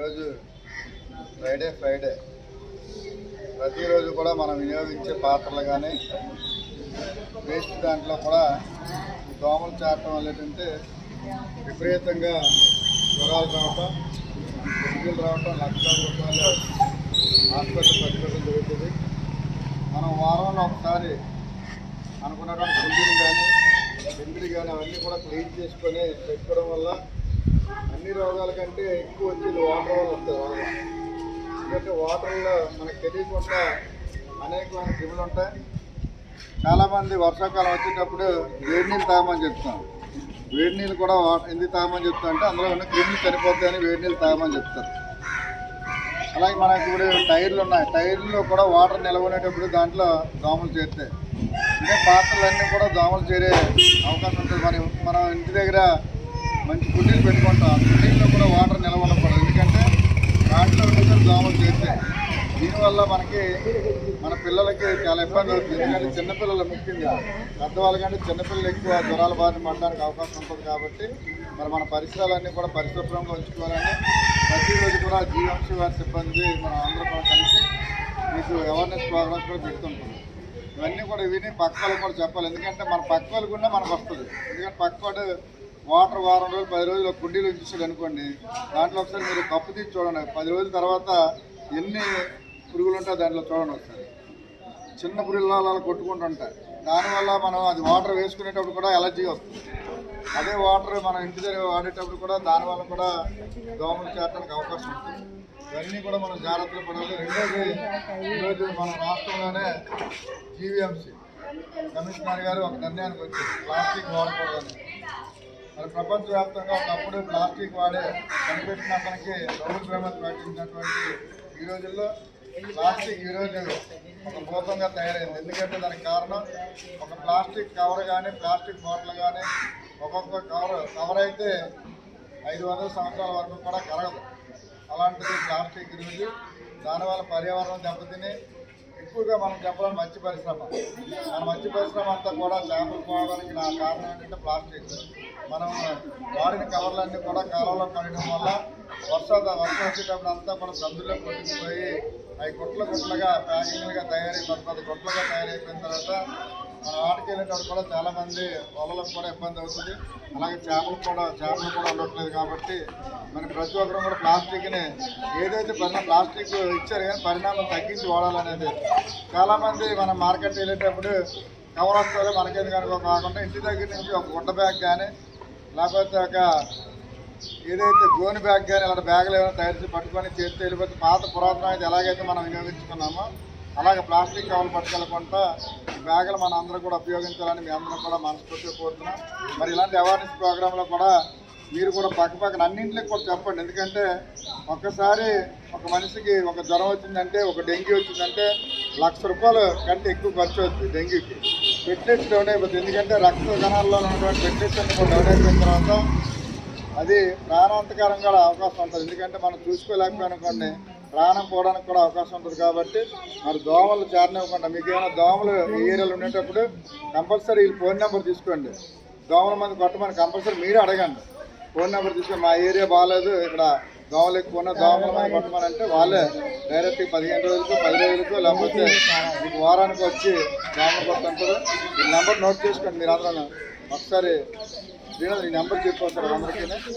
ఈరోజు Friday Friday ప్రతిరోజు కూడా మనం వినియోగించే పాత్రలు కానీ వేస్ట్ దాంట్లో కూడా దోమలు చేరటం వల్ల ఏంటంటే విపరీతంగా జ్వరాలు రావటం డెంగ్యూలు రావటం లక్షల రూపాయలు హాస్పిటల్ పట్టుకోవడం జరుగుతుంది. మనం వారంలో ఒకసారి అనుకున్నటువంటి కుండీలు కానీ పిండిలు కానీ అవన్నీ కూడా క్లీన్ చేసుకొని పెట్టుకోవడం వల్ల అన్ని రోగాల కంటే ఎక్కువ వచ్చేది వాటర్ వల్ల వస్తుంది రోగం ఎందుకంటే వాటర్లో మనకు తెలియకుండా అనేకమైన క్రిములు ఉంటాయి. చాలామంది వర్షాకాలం వచ్చేటప్పుడు వేడి నీళ్ళు తాగమని చెప్తాం. వేడి నీళ్ళు కూడా ఎందుకు తాగమని చెప్తా అంటే అందులో ఉన్న క్రిములు చనిపోతాయని వేడి నీళ్ళు తాగమని చెప్తారు. అలాగే మనకి ఇప్పుడు టైర్లు ఉన్నాయి. టైర్లో కూడా వాటర్ నిలవనేటప్పుడు దాంట్లో దోమలు చేరుతాయి. అంటే పాత్రలన్నీ కూడా దోమలు చేరే అవకాశం ఉంటుంది. మరి మనం ఇంటి దగ్గర మంచి కుండీలు పెట్టుకుంటాం. కుండీల్లో కూడా వాటర్ నిలవ ఎందుకంటే దాంట్లో ఉంటే దోమలు చేస్తే దీనివల్ల మనకి మన పిల్లలకి చాలా ఇబ్బంది అవుతుంది. ఎందుకంటే చిన్నపిల్లలు ముఖ్యంగా పెద్దవాళ్ళకంటే చిన్నపిల్లలు ఎక్కువ జ్వరాల బారిన పడడానికి అవకాశం ఉంటుంది కాబట్టి మరి మన పరిసరాలన్నీ కూడా పరిశుభ్రంగా ఉంచుకోవాలని ప్రతిరోజు కూడా జీవంశీ వారి సిబ్బంది మనం అందరం కూడా కలిసి మీకు అవేర్నెస్ ప్రోగ్రామ్స్ కూడా పెడుతుంటాం. ఇవన్నీ కూడా విని పక్క వాళ్ళకి కూడా చెప్పాలి. ఎందుకంటే మన పక్క కూడా మనకు వస్తుంది. ఎందుకంటే పక్క వాటర్ వారం రోజులు పది రోజులు కుండీలు కుండీలో ఉంచేసాడు అనుకోండి దాంట్లో ఒకసారి మీరు కప్పు తీసి చూడండి. పది రోజుల తర్వాత ఎన్ని పురుగులు ఉంటాయో దాంట్లో చూడండి ఒకసారి. చిన్న పురుగులు అలా కొట్టుకుంటుంటాయి దానివల్ల మనం అది వాటర్ వేసుకునేటప్పుడు కూడా ఎలర్జీ వస్తుంది. అదే వాటర్ మనం ఇంటి దగ్గర వాడేటప్పుడు కూడా దానివల్ల కూడా దోమలు చేరడానికి అవకాశం ఉంటుంది. ఇవన్నీ కూడా మనం జాగ్రత్తలు పడాలి. రెండోది ఈరోజు మన రాష్ట్రంలోనే జీవీఎంసీ. కమిషనర్ గారు ఒక నిర్ణయానికి వచ్చారు. ప్లాస్టిక్ వాడకూడదని మరి ప్రపంచవ్యాప్తంగా ఒకప్పుడు ప్లాస్టిక్ వాడే కనిపెట్టిన అతనికి నోబెల్ ప్రైజ్ ప్రకటించినటువంటి ఈ రోజుల్లో ప్లాస్టిక్ ఈరోజు ఒక భూతంగా తయారైంది. ఎందుకంటే దానికి కారణం ఒక ప్లాస్టిక్ కవర్ కానీ ప్లాస్టిక్ బాటిల్ కానీ ఒక్కొక్క కవర్ కవర్ అయితే ఐదు వందల సంవత్సరాల వరకు కూడా కరగదు. అలాంటిది ప్లాస్టిక్ ఈరోజు దానివల్ల పర్యావరణం దెబ్బతిని ఎక్కువగా మనం చెప్పాలని మంచి పరిశ్రమ. మన మంచి పరిశ్రమ అంతా కూడా చేపలు పోవడానికి నా కారణం ఏంటంటే ప్లాస్టిక్. మనం వాడిన కవర్లన్నీ కూడా కాలంలో కడగడం వల్ల వర్షాలు వర్షం వచ్చేటప్పుడు అంతా కూడా సందులో కొట్టుకుపోయి అవి గుట్ల గుట్లుగా ప్యాకింగ్లుగా తయారై పది పది తయారైపోయిన తర్వాత మన వాటికి వెళ్ళేటప్పుడు కూడా చాలామంది వలలకు కూడా ఇబ్బంది అవుతుంది. అలాగే చేపలు కూడా చేపలు కూడా ఉండట్లేదు కాబట్టి మరి ప్రతి ఒక్కరు కూడా ప్లాస్టిక్ని ఏదైతే పరిణామం ప్లాస్టిక్ ఇచ్చారు కానీ పరిణామం తగ్గించి వాడాలనేది. చాలామంది మనం మార్కెట్ వెళ్ళేటప్పుడు కవర్ వస్తుంది మనకేది కనుక కాకుండా ఇంటి దగ్గర నుంచి ఒక గుడ్డ బ్యాగ్ కానీ లేకపోతే ఒక ఏదైతే గోని బ్యాగ్ కానీ అలాంటి బ్యాగులు ఏమైనా తయారు చేసి పట్టుకొని చేస్తే వెళ్ళిపోతే పాత పురాతనమైతే ఎలాగైతే మనం వినియోగించుకున్నామో అలాగే ప్లాస్టిక్ కవర్లు పట్టుకెళ్ళకుండా బ్యాగులు మన అందరూ కూడా ఉపయోగించాలని మీ అందరం కూడా మనస్ఫూర్తిగా కోరుతున్నాం. మరి ఇలాంటి అవేర్నెస్ ప్రోగ్రాంలో కూడా మీరు కూడా పక్క పక్కన అన్నింటికి కూడా చెప్పండి. ఎందుకంటే ఒక్కసారి ఒక మనిషికి ఒక జ్వరం వచ్చిందంటే ఒక డెంగ్యూ వచ్చిందంటే లక్ష రూపాయలు కంటే ఎక్కువ ఖర్చు అవుతుంది డెంగ్యూకి. ఫిట్నెస్ డౌన్ అయిపోతుంది ఎందుకంటే రక్త కణాల్లో ఉన్నటువంటి ఫిట్నెస్ అన్ని కూడా డౌన్ అయిపోయిన తర్వాత అది ప్రాణాంతకరం కూడా అవకాశం ఉంటుంది. ఎందుకంటే మనం చూసుకోలేకపోయిననుకోండి ప్రాణం పోవడానికి కూడా అవకాశం ఉంటుంది కాబట్టి మరి దోమలు చేరనివ్వకుండా మీకు ఏమైనా దోమలు ఈ ఏరియాలో ఉండేటప్పుడు కంపల్సరీ వీళ్ళు ఫోన్ నెంబర్ తీసుకోండి. దోమల మంది కొట్టమని కంపల్సరీ మీరే అడగండి. ఫోన్ నెంబర్ తీసుకొని మా ఏరియా బాగాలేదు ఇక్కడ దోమలు ఎక్కువ ఉన్న దోమల మంది కొట్టమని అంటే వాళ్ళే డైరెక్ట్ పదిహేను రోజులకు పది రోజులకు లేకపోతే మీకు వారానికి వచ్చి దోమలు కొట్టంటారు ఈ నెంబర్ నోట్ చేసుకోండి మీరు అందరూ. ఒకసారి ఈ నెంబర్ చెప్పొస్తారు అందరికీ.